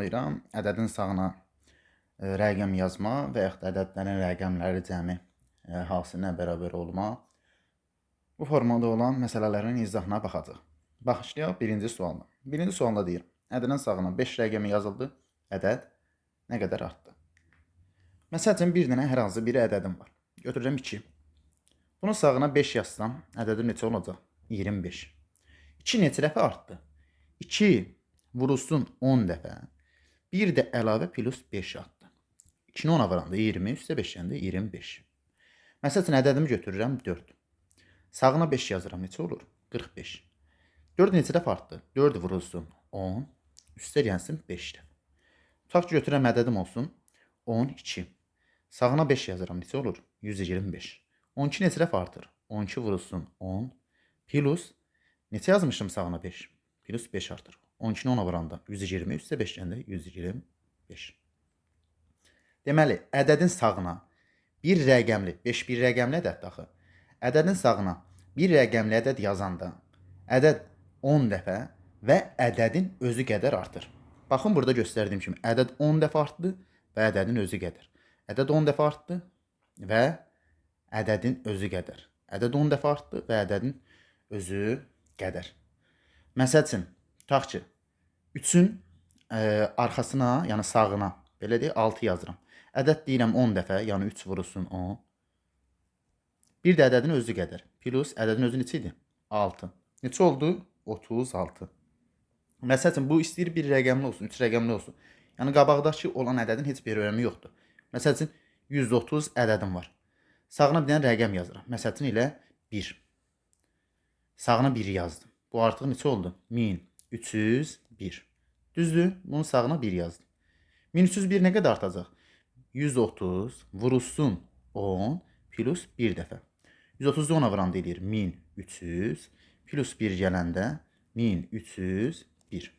salamlayıram. Ədədin sağına e, rəqəm yazma və yaxud ədədlərin rəqəmləri cəmi e, hansına bərabər olma. Bu formada olan məsələlərin izahına baxacağıq. Başlayaq birinci sualla. Birinci sualda deyir. Ədədin sağına 5 rəqəmi yazıldı. Ədəd nə qədər artdı? Məsəl üçün bir dənə hər hansı bir ədədim var. Götürürəm 2. Bunun sağına 5 yazsam, ədədim neçə olacaq? 25. 2 neçə dəfə artdı? 2 vurulsun 10 dəfə. Bir də əlavə plus 5 artdı. 2-ni 10-a vuranda 20, üstə 5-dən də 25. Məsəl üçün ədədimi götürürəm 4. Sağına 5 yazıram, neçə olur? 45. 4 neçə dəfə artdı? 4 vurulsun 10, üstə gəlsin 5 dəfə. Tutaq ki, götürəm ədədim olsun 12. Sağına 5 yazıram, neçə olur? 125. 12 neçə dəfə artır? 12 vurulsun 10 plus neçə yazmışım sağına 5? Plus 5 artır. 12-ni 10-a vuranda 120, üstə 5 gəndə 125. Deməli, ədədin sağına bir rəqəmli, 5 bir rəqəmli ədəddir axı. Ədədin sağına bir rəqəmli ədəd yazanda ədəd 10 dəfə və ədədin özü qədər artır. Baxın burada göstərdiyim kimi ədəd 10 dəfə artdı və ədədin özü qədər. Ədəd 10 dəfə artdı və ədədin özü qədər. Ədəd 10 dəfə artdı və ədədin özü qədər. Məsəl üçün, tutaq ki, 3-ün e, arxasına, yəni sağına, belə deyək, 6 yazıram. Ədəd deyirəm 10 dəfə, yəni 3 vurulsun 10. Bir də ədədin özü qədər. Plus ədədin özü neçə idi? 6. Neçə oldu? 36. Məsəl üçün, bu istəyir bir rəqəmli olsun, 3 rəqəmli olsun. Yəni qabaqdakı olan ədədin heç bir önəmi yoxdur. Məsəl üçün, 130 ədədim var. Sağına bir dənə rəqəm yazıram. Məsəl üçün ilə 1. Sağına 1 yazdım. Bu artıq neçə oldu? 1301. Düzdür? Bunun sağına 1 yazdım. 1301 nə qədər artacaq? 130 vurulsun 10 plus 1 dəfə. 130-u 10-a vuranda eləyir 1300 plus 1 gələndə 1301.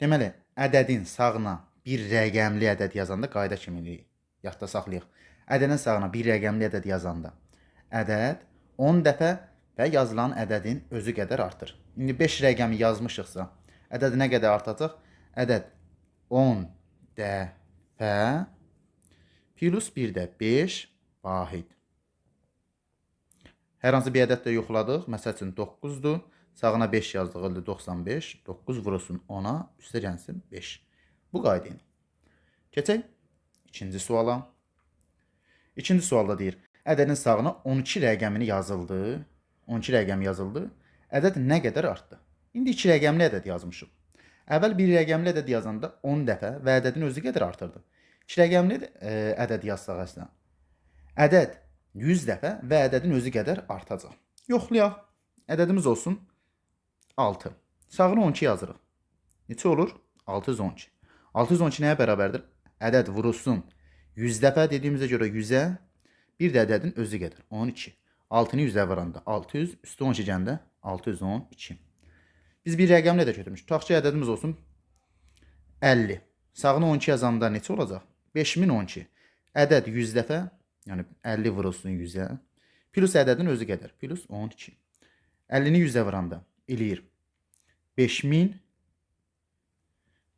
Deməli, ədədin sağına bir rəqəmli ədəd yazanda qayda kimi yadda saxlayaq. Ədədin sağına bir rəqəmli ədəd yazanda ədəd 10 dəfə və yazılan ədədin özü qədər artır. İndi 5 rəqəmi yazmışıqsa, ədəd nə qədər artacaq? Ədəd 10 dəfə plus 1 də 5 vahid. Hər hansı bir ədəd də yoxladıq. Məsəl üçün 9-dur. Sağına 5 yazdıq, 95. 9 vurulsun 10-a, üstə gəlsin 5. Bu qayda ilə. Keçək ikinci suala. İkinci sualda deyir, ədədin sağına 12 rəqəmini yazıldı. 12 rəqəm yazıldı. Ədəd nə qədər artdı? İndi 2 rəqəmli ədəd yazmışıq. Əvvəl bir rəqəmli ədəd yazanda 10 dəfə və ədədin özü qədər artırdı. 2 rəqəmli e, ədəd yazsaq əslən. Ədəd 100 dəfə və ədədin özü qədər artacaq. Yoxlayaq. Ədədimiz olsun 6. Sağına 12 yazırıq. Neçə olur? 612. 612 nəyə bərabərdir? Ədəd vurulsun 100 dəfə dediyimizə görə 100-ə bir də ədədin özü qədər 12. 6-nı 100-ə vuranda 600, üstü 12 gəndə 612. Biz bir rəqəmlə də götürmüşük. Tutaq ki, ədədimiz olsun 50. Sağına 12 yazanda neçə olacaq? 5012. Ədəd 100 dəfə, yəni 50 vurulsun 100-ə. Plus ədədin özü qədər. Plus 12. 50-ni 100-ə vuranda eləyir 5000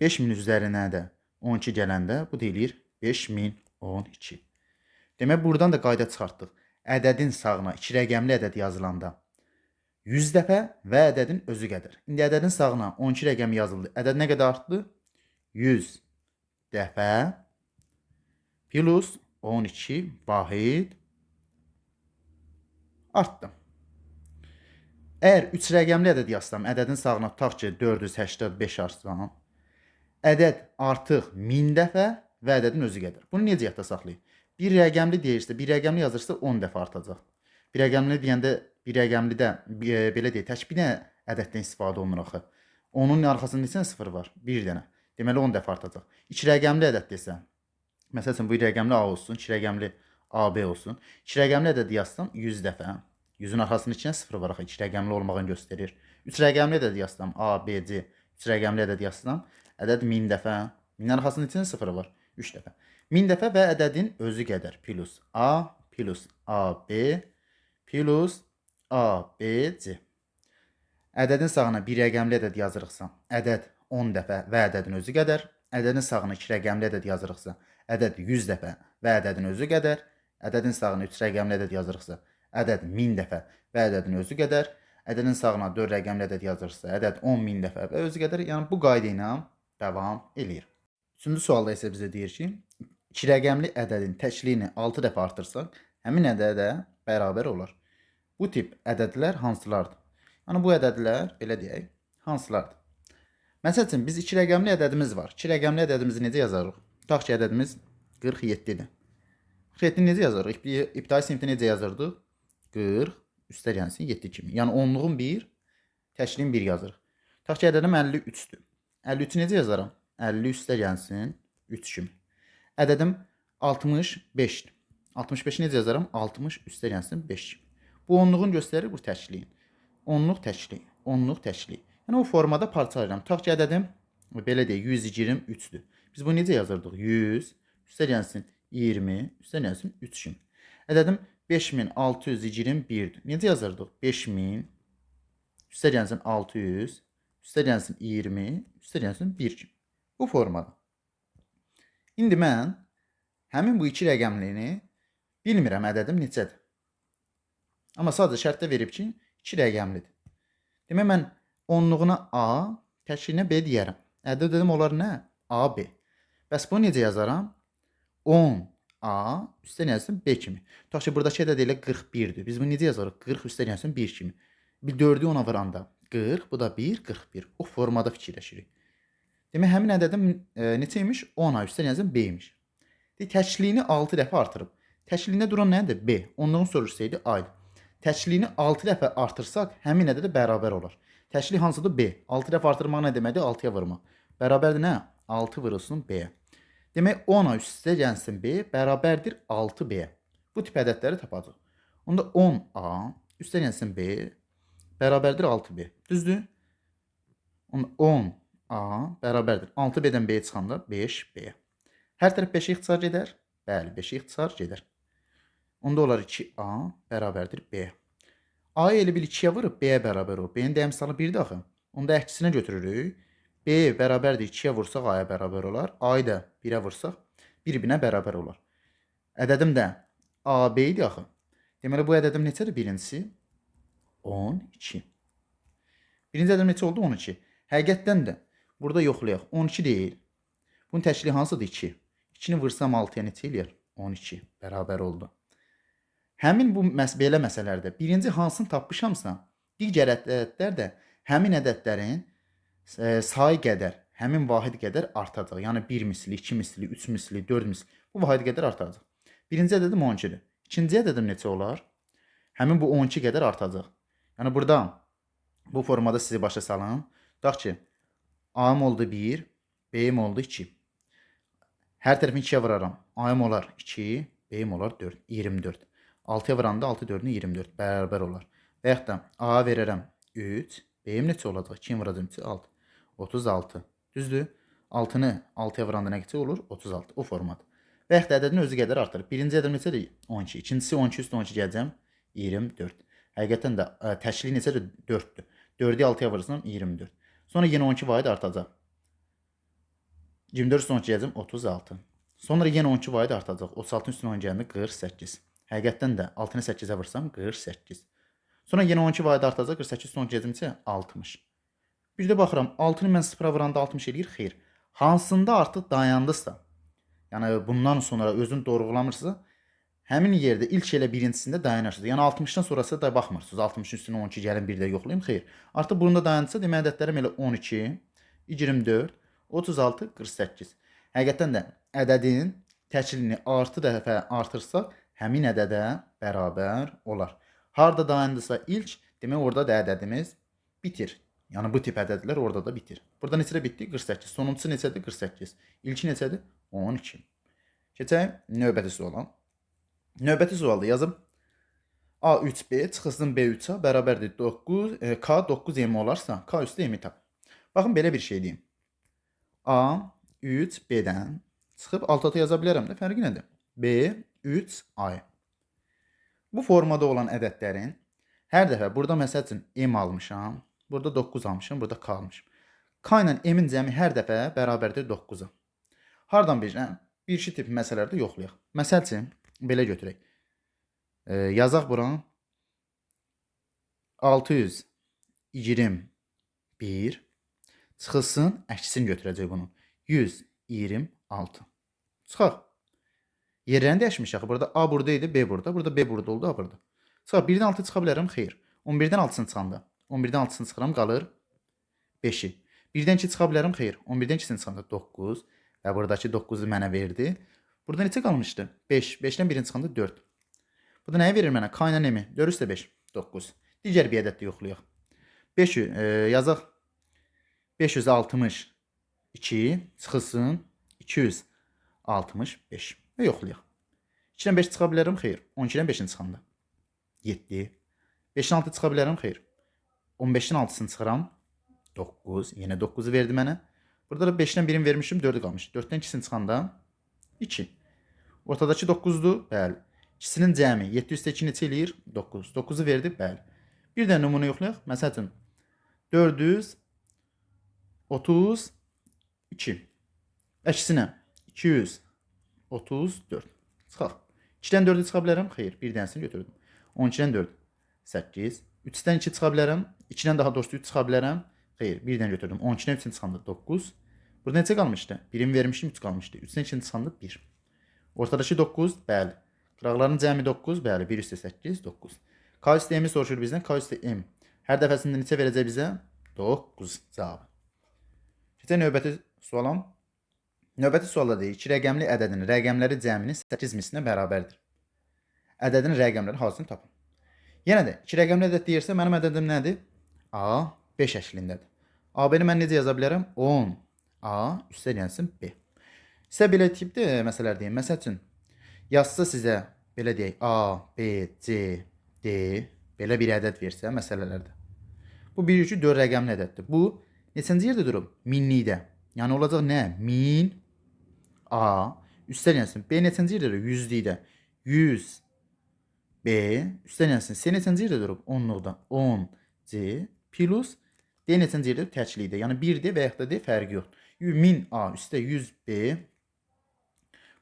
5000 üzərinə də 12 gələndə bu da eləyir 5012. Demək buradan da qayda çıxartdıq. Ədədin sağına 2 rəqəmli ədəd yazılanda 100 dəfə və ədədin özü qədər. İndi ədədin sağına 12 rəqəm yazıldı. Ədəd nə qədər artdı? 100 dəfə plus 12 vahid artdı. Əgər 3 rəqəmli ədəd yazsam, ədədin sağına tutaq ki 485 arsam, ədəd artıq 1000 dəfə və ədədin özü qədər. Bunu necə yadda saxlayaq? Bir rəqəmli deyirsə, bir rəqəmli yazırsa 10 dəfə artacaq. Bir rəqəmli deyəndə bir rəqəmlidə e, belə deyək, tək bir dənə ədəddən istifadə olunur axı. Onun arxasında neçə sıfır var? Bir dənə. Deməli 10 dəfə artacaq. 2 rəqəmli ədəd desən, məsələn bu rəqəmli A olsun, 2 rəqəmli AB olsun. 2 rəqəmli ədəd yazsam 100 dəfə. 100-ün arxasında içində sıfır var axı, 2 rəqəmli olmağını göstərir. 3 rəqəmli ədəd yazsam A, B, C, 3 rəqəmli ədəd yazsam, ədəd 1000 dəfə. 1000-in arxasında içində sıfır var, 3 dəfə. 1000 dəfə və ədədin özü qədər plus A plus AB plus ABC. Ədədin sağına bir rəqəmli ədəd yazırıqsa, ədəd 10 dəfə və ədədin özü qədər, ədədin sağına 2 rəqəmli ədəd yazırıqsa, ədəd 100 dəfə və ədədin özü qədər, ədədin sağına 3 rəqəmli ədəd yazırıqsa, ədəd 1000 dəfə və ədədin özü qədər, ədədin sağına 4 rəqəmli ədəd yazırsa, ədəd 10000 dəfə və özü qədər, yəni bu qayda ilə davam eləyir. Üçüncü sualda isə bizə deyir ki, 2 rəqəmli ədədin təkliyini 6 dəfə artırsaq, həmin ədədə bərabər olar. Bu tip ədədlər hansılardır? Yəni bu ədədlər belə deyək, hansılardır? Məsəl biz 2 rəqəmli ədədimiz var. 2 rəqəmli ədədimizi necə yazarıq? Tutaq ki, ədədimiz 47-dir. 47-ni necə yazarıq? İbtidai sinifdə necə yazırdıq? 40 üstəgəlsin 7 kimi. Yəni onluğun 1, təşkilin 1 yazırıq. Tutaq ki, ədədim 53-dür. 53-ü necə yazaram? 50 üstəgəlsin 3 kimi. Ədədim 65-dir. 65-i necə yazaram? 60 üstəgəlsin 5 kimi. Bu onluğun göstərir bu təşkilin. Onluq təşkili, onluq təşkili. Yəni o formada parçalayıram. Tutaq ki, ədədim belə deyək 123-dür. Biz bunu necə yazırdıq? 100 üstəgəlsin 20 üstəgəlsin 3 kimi. Ədədim 5621-dir. Necə yazırdıq? 5000 üstəgəlsin 600 üstəgəlsin 20 üstəgəlsin 1 kimi. Bu formada. İndi mən həmin bu iki rəqəmliyini bilmirəm ədədim neçədir. Amma sadəcə şərtdə verib ki, 2 rəqəmlidir. Demək mən onluğuna A, təşkilinə B deyərəm. Ədəd dedim olar nə? AB. Bəs bunu necə yazaram? 10 A üstə yazsın B kimi. Tutaq ki, buradakı ədəd elə 41-dir. Biz bunu necə yazarıq? 40 üstə yazsın 1 kimi. Bir 4-ü ona vuranda 40, bu da 1, 41. O formada fikirləşirik. Demək həmin ədədim e, neçə imiş? 10 A üstə yazsın B imiş. Deyək, təşkilini 6 dəfə artırıb. Təşkilində duran nədir? B. Onluğun soruşsaydı A. Təşkilini 6 dəfə artırsaq, həmin ədədə bərabər olar. Təşkili hansıdır? B. 6 dəfə artırmaq nə deməkdir? 6-ya vurmaq. Bərabərdir nə? 6 vurulsun B-yə. Demək 10-a üstə gəlsin B bərabərdir 6B. Bu tip ədədləri tapacağıq. Onda 10A üstə gəlsin B bərabərdir 6B. Düzdür? Onda 10A bərabərdir 6B-dən B çıxanda 5B. Hər tərəf 5-ə ixtisar gedər? Bəli, 5-ə ixtisar gedər. Onda olar 2A bərabərdir B. A-yı elə bil 2-yə vurub B-yə bərabər olur. B-nin dəyəm salı 1-dir axı. Onda əksinə götürürük. B bərabərdir 2-yə vursaq A-ya bərabər olar. A-yı da 1-ə vursaq bir-birinə bərabər olar. Ədədim də AB idi axı. Deməli bu ədədim neçədir birincisi? 12. Birinci ədədim neçə oldu? 12. Həqiqətdən də burada yoxlayaq. 12 deyil. Bunun təşkili hansıdır? 2. 2-ni vursam 6-ya neçə eləyər? 12. Bərabər oldu. Həmin bu məs belə məsələlərdə birinci hansını tapmışamsa, digər ədədlər də həmin ədədlərin e, sayı qədər, həmin vahid qədər artacaq. Yəni 1 misli, 2 misli, 3 misli, 4 misli bu vahid qədər artacaq. Birinci ədədim 12-dir. İkinci ədədim neçə olar? Həmin bu 12 qədər artacaq. Yəni burada bu formada sizi başa salım. Tutaq ki, A-m oldu 1, B-m oldu 2. Hər tərəfini 2-yə vuraram. A-m olar 2, B-m olar 4, 24. 6-ya vuranda 6 4-ünü 24 bərabər olar. Və yaxud da A verərəm 3, B-m neçə olacaq? 2-ni vuracam 3, 6. 36. Düzdür? 6-nı 6-ya vuranda nə keçə olur? 36. O format. Və yaxud da ədədin özü qədər artır. Birinci ədəd neçədir? 12. İkincisi 12 üstə 12 gələcəm 24. Həqiqətən də ə, təşkili neçədir? 4-dür. 4-ü 6-ya vurursam 24. Sonra yenə 12 vahid artacaq. 24 üstə 12 gələcəm 36. Sonra yenə 12 vahid artacaq. 36-ın üstünə 10 gələndə 48. Həqiqətən də 6-nı 8-ə vursam 48. Sonra yenə 12 vahid artacaq. 48 üstə 12 gələcəm isə 60. Bir də baxıram 6-nı mən 0-a vuranda 60 eləyir. Xeyr. Hansında artıq dayandısa, yəni bundan sonra özünü doğrulamırsınızsa, həmin yerdə ilk elə birincisində dayanırsınız. Yəni 60-dan sonrası da baxmırsınız. 60-ın üstünə 12 gəlin bir də yoxlayım. Xeyr. Artıq bunda dayandısa, demək ədədlərim elə 12, 24, 36, 48. Həqiqətən də ədədin təşkilini artı dəfə artırsaq, həmin ədədə bərabər olar. Harda dayandısa ilk, demək orada da ədədimiz bitir. Yəni bu tip ədədlər orada da bitir. Burada neçədə bitdi? 48. Sonuncusu neçədir? 48. İlki neçədir? 12. Keçək növbəti suala. Növbəti sualda yazım. A3B çıxılsın B3-a bərabərdir 9, e, K 9M olarsa K üstə M tap. Baxın belə bir şey deyim. A 3 B-dən çıxıb alt ata yaza bilərəm də. Fərqi nədir? B 3 A. Bu formada olan ədədlərin hər dəfə burada məsəl üçün M almışam, burada 9 almışam, burada K almışam. K ilə M-in cəmi hər dəfə bərabərdir 9-a. Hardan bilirəm? Bir işi tipi məsələlərdə yoxlayaq. Məsəl üçün belə götürək. E, yazaq bura 621 çıxılsın, əksini götürəcək bunu. 126. Çıxaq. Yerlərini dəyişmiş axı. Burada A burada idi, B burada. Burada B burada oldu, A burada. Çıxaq. 1-dən 6 çıxa bilərəm? Xeyr. 11-dən 6-sını çıxanda. 11-dən 6-sını çıxıram, qalır 5-i. 1-dən 2 çıxa bilərəm? Xeyr. 11-dən 2-sini çıxanda 9 və buradakı 9-u mənə verdi. Burada neçə qalmışdı? 5. 5-dən 1-ini çıxanda 4. Bu da nəyi verir mənə? K ilə M-i. 4 üstə 5. 9. Digər bir ədəd də yoxlayaq. 5 e, yazaq. 562 çıxılsın 265 və yoxlayaq. 2-dən 5 çıxa bilərəm? Xeyr. 12-dən 5-ini çıxanda 7. 5-dən 6 çıxa bilərəm? Xeyr. 15-dən 6-sını çıxıram. 9. Yenə 9-u verdi mənə. Burada da 5-dən 1-ini vermişim, 4-ü qalmış. 4-dən 2-sini çıxanda 2. Ortadakı 9-dur. Bəli. İkisinin cəmi 7 üstə 2 neçə eləyir? 9. 9-u verdi? Bəli. Bir də nümunə yoxlayaq. Məsəl üçün 432. Əksinə 234. Çıxaq. 2-dən 4-ü çıxa bilərəm? Xeyr. Bir dənəsini götürdüm. 12-dən 4 8. 3-dən 2 çıxa bilərəm? 2-dən daha doğrusu 3 çıxa bilərəm? Xeyr. Bir dənə götürdüm. 12-dən 3-ünü çıxanda 9. Burada neçə qalmışdı? Birini vermişdim, 3 qalmışdı. 3-dən 2-ni çıxanda 1. Ortadakı 9, bəli. Qıraqların cəmi 9, bəli. 1 üstə 8, 9. K üstə M-i soruşur bizdən. K üstə M. Hər dəfəsində neçə verəcək bizə? 9 cavabı. Keçək növbəti sualam. Növbəti sualda deyir, iki rəqəmli ədədin rəqəmləri cəminin 8 mislinə bərabərdir. Ədədin rəqəmləri hansını tapın. Yenə də iki rəqəmli ədəd deyirsə mənim ədədim nədir? A 5 şəklindədir. AB-ni mən necə yaza bilərəm? 10 A üstələnsin B. Sizə belə tipdə məsələlər deyim. Məsəl üçün yazsa sizə belə deyək A, B, C, D belə bir ədəd versə məsələlərdə. Bu 1 2 4 rəqəmli ədəddir. Bu neçənci yerdə durub? Minlikdə. Yəni olacaq nə? 1000 A üstələnsin B neçənci yerdə durub? Yüzlükdə. 100 B üstələnsin C neçənci yerdə durub? Onluqda. 10 C plus D yerdə durub? Təklikdə. Yəni 1D və yaxud da D fərqi yoxdur. 1000 A üstə 100 B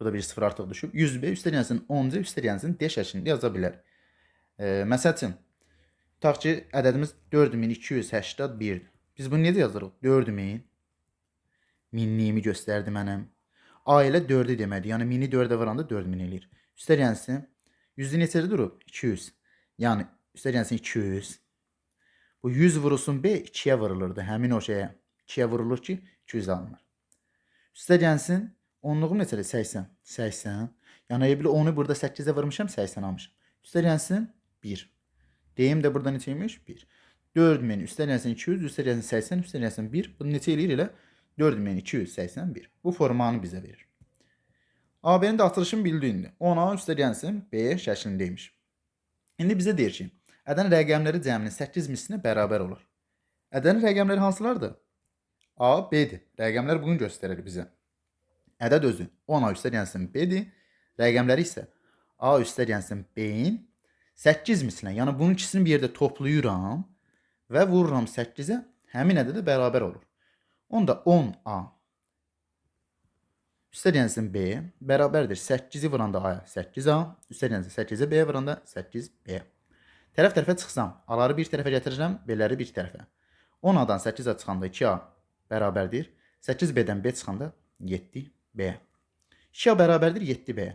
Burada bir sıfır artıq düşüb. 100 B üstələnsin 10 C üstələnsin D şəklində yaza bilər. E, məsəl üçün ki, ədədimiz 4281-dir. Biz bunu necə yazırıq? 4000 minliyimi göstərdi mənim. A ilə 4-ü deməli. Yəni 1000-i 4-ə vuranda 4000 eləyir. Üstələnsin 100-ü neçədə durub? 200. Yəni üstələnsin 200. Bu 100 vurulsun B 2-yə vurulurdu. Həmin o şeyə 2-yə vurulur ki 200 alınır. Üstə gəlsin onluğum neçədir? 80. 80. Yəni elə bil 10-u burada 8-ə vurmuşam, 80 almışam. Üstə gəlsin 1. Deyim də burada neçə imiş? 1. 4000 üstə gəlsin 200, üstə gəlsin 80, üstə gəlsin 1. Bu neçə eləyir elə? 4281. Bu formanı bizə verir. AB-nin də açılışını bildi indi. 10-a üstə gəlsin B şəklindəymiş. İndi bizə deyir ki, ədənin rəqəmləri cəminin 8 mislinə bərabər olur. Ədənin rəqəmləri hansılardır? A, B-dir. Rəqəmlər bunu göstərir bizə. Ədəd özü 10-a üstə gəlsin B-dir. İsə A üstə gəlsin B-in 8 mislinə. Yəni bunun ikisini bir yerdə toplayıram və vururam 8-ə. Həmin ədədə bərabər olur. Onda 10A üstə gəlsin B bərabərdir 8-i vuranda A-ya 8A, üstə gəlsin 8-i B-yə vuranda 8B. Tərəf-tərəfə çıxsam, A-ları bir tərəfə gətirirəm, B-ləri bir tərəfə. 10A-dan 8A çıxanda 2A bərabərdir. 8B-dən B çıxanda 7B. 2A bərabərdir 7B.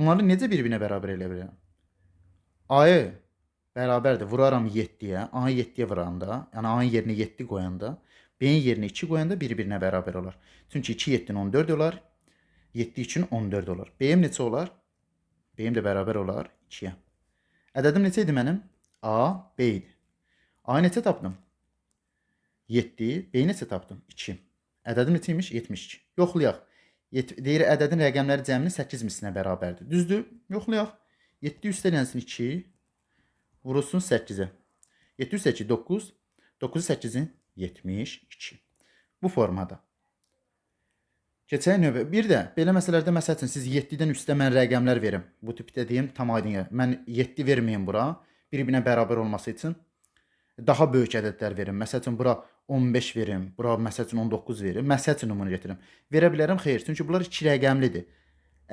Bunları necə bir-birinə bərabər eləyə bilərəm? A-yı bərabərdir. Vuraram 7-yə. A-yı 7-yə vuranda, yəni A-nın yerinə 7 qoyanda, B-nin yerinə 2 qoyanda bir-birinə bərabər olar. Çünki 2 7-nin 14 olar. 7 üçün 14 olar. B-yim neçə olar? B-yim də bərabər olar 2-yə. Ədədim neçə idi mənim? A, B idi. A-yı neçə tapdım? 7, B-yi neçə tapdım? 2. Ədədim neçə imiş? 72. Yoxlayaq. Deyir ədədin rəqəmləri cəminin 8 mislinə bərabərdir. Düzdür? Yoxlayaq. 7 üstələnsin 2 vurulsun 8-ə. 7 üstə 2 9. 9 8-in 72. Bu formada. Keçək növbə. Bir də belə məsələlərdə məsəl üçün siz 7-dən üstə mən rəqəmlər verim. Bu tipdə deyim tam aydın. Mən 7 verməyim bura bir-birinə bərabər olması üçün daha böyük ədədlər verim. Məsəl üçün bura 15 verim, bura məsəl üçün 19 verim. Məsəl üçün nümunə gətirim. Verə bilərəm? Xeyr, çünki bunlar iki rəqəmlidir.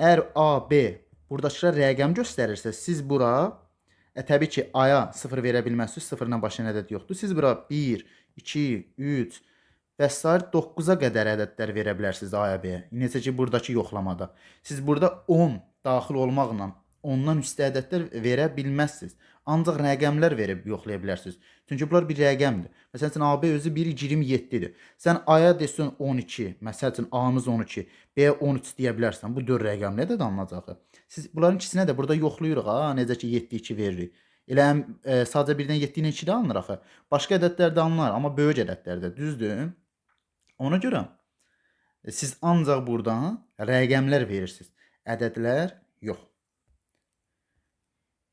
Əgər A, B buradakılar rəqəm göstərirsə, siz bura e, təbii ki, A-ya 0 verə bilməzsiniz. 0 ilə başlayan ədəd yoxdur. Siz bura 1, 2, 3 və sair 9-a qədər ədədlər verə bilərsiniz A-ya, B-yə. Necə ki, buradakı yoxlamada. Siz burada 10 daxil olmaqla ondan üstə ədədlər verə bilməzsiniz. Ancaq rəqəmlər verib yoxlaya bilərsiniz. Çünki bunlar bir rəqəmdir. Məsəl üçün AB özü 1.27-dir. Sən A-ya desən 12, məsəl üçün A-mız 12, B-yə 13 deyə bilərsən. Bu 4 rəqəm nədir alınacaq? Siz bunların ikisinə də burada yoxlayırıq ha, necə ki 7-2 veririk. Elə e, sadəcə birdən 7 ilə 2 də alınır axı. Başqa ədədlər də alınır, amma böyük ədədlərdə, düzdür? Ona görə e, siz ancaq buradan rəqəmlər verirsiniz. Ədədlər yox.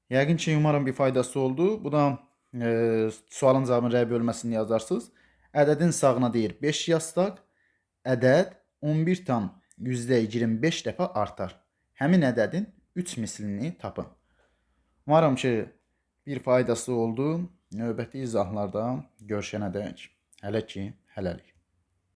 Yəqin ki, umarım bir faydası oldu. Bu da e, sualın cavabını rəy bölməsində yazarsınız. Ədədin sağına deyir 5 yazsaq, ədəd 11 tam %25 dəfə artar. Həmin ədədin 3 mislini tapın. Umarım ki, bir faydası oldu. Növbəti izahlarda görüşənədək hələ ki, hələlik.